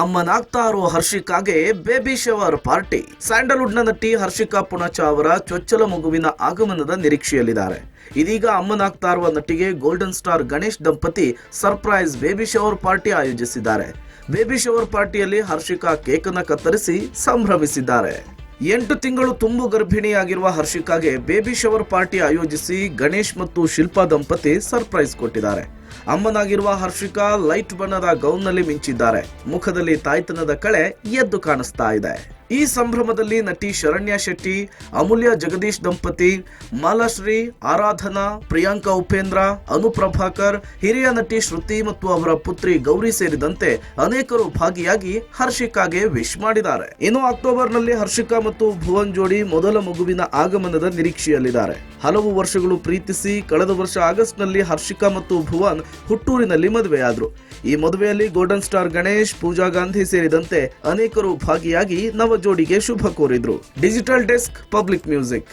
ಅಮ್ಮನಾಗ್ತಾ ಇರೋ ಹರ್ಷಿಕಾಗೆ baby shower party ಸ್ಯಾಂಡಲ್ವುಡ್ನ ನಟಿ ಹರ್ಷಿಕಾ ಪುಣಚ ಅವರ ಚೊಚ್ಚಲ ಮಗುವಿನ ಆಗಮನದ ನಿರೀಕ್ಷೆಯಲ್ಲಿದ್ದಾರೆ. ಇದೀಗ ಅಮ್ಮನಾಗ್ತಾ ಇರುವ ನಟಿಗೆ ಗೋಲ್ಡನ್ ಸ್ಟಾರ್ ಗಣೇಶ್ ದಂಪತಿ ಸರ್ಪ್ರೈಸ್ ಬೇಬಿ ಶವರ್ ಪಾರ್ಟಿ ಆಯೋಜಿಸಿದ್ದಾರೆ. ಬೇಬಿ ಶವರ್ ಪಾರ್ಟಿಯಲ್ಲಿ ಹರ್ಷಿಕಾ ಕೇಕ್ ಅನ್ನ ಕತ್ತರಿಸಿ ಸಂಭ್ರಮಿಸಿದ್ದಾರೆ. ಎಂಟು ತಿಂಗಳು ತುಂಬು ಗರ್ಭಿಣಿಯಾಗಿರುವ ಹರ್ಷಿಕಾಗೆ ಬೇಬಿ ಶವರ್ ಪಾರ್ಟಿ ಆಯೋಜಿಸಿ ಗಣೇಶ್ ಮತ್ತು ಶಿಲ್ಪಾ ದಂಪತಿ ಸರ್ಪ್ರೈಸ್ ಕೊಟ್ಟಿದ್ದಾರೆ. ಅಮ್ಮನಾಗಿರುವ ಹರ್ಷಿಕಾ ಲೈಟ್ ಬಣ್ಣದ ಗೌನ್ನಲ್ಲಿ ಮಿಂಚಿದ್ದಾರೆ. ಮುಖದಲ್ಲಿ ತಾಯ್ತನದ ಕಳೆ ಎದ್ದು ಕಾಣಿಸ್ತಾ ಇದೆ. ಈ ಸಂಭ್ರಮದಲ್ಲಿ ನಟಿ ಶರಣ್ಯ ಶೆಟ್ಟಿ, ಅಮೂಲ್ಯ ಜಗದೀಶ್ ದಂಪತಿ, ಮಾಲಾಶ್ರೀ, ಆರಾಧನಾ, ಪ್ರಿಯಾಂಕಾ ಉಪೇಂದ್ರ, ಅನುಪ್ರಭಾಕರ್, ಹಿರಿಯ ನಟಿ ಶ್ರುತಿ ಮತ್ತು ಅವರ ಪುತ್ರಿ ಗೌರಿ ಸೇರಿದಂತೆ ಅನೇಕರು ಭಾಗಿಯಾಗಿ ಹರ್ಷಿಕಾಗೆ ವಿಶ್ ಮಾಡಿದ್ದಾರೆ. ಇನ್ನು ಅಕ್ಟೋಬರ್ನಲ್ಲಿ ಹರ್ಷಿಕಾ ಮತ್ತು ಭುವನ್ ಜೋಡಿ ಮೊದಲ ಮಗುವಿನ ಆಗಮನದ ನಿರೀಕ್ಷೆಯಲ್ಲಿದ್ದಾರೆ. ಹಲವು ವರ್ಷಗಳು ಪ್ರೀತಿಸಿ ಕಳೆದ ವರ್ಷ ಆಗಸ್ಟ್ನಲ್ಲಿ ಹರ್ಷಿಕಾ ಮತ್ತು ಭುವನ್ ಹುಟ್ಟೂರಿನಲ್ಲಿ ಮದುವೆಯಾದರು. ಈ ಮದುವೆಯಲ್ಲಿ ಗೋಲ್ಡನ್ ಸ್ಟಾರ್ ಗಣೇಶ್, ಪೂಜಾ ಗಾಂಧಿ ಸೇರಿದಂತೆ ಅನೇಕರು ಭಾಗಿಯಾಗಿ ಜೋಡಿಗೆ ಶುಭ ಕೋರಿದ್ರು. Digital desk public music.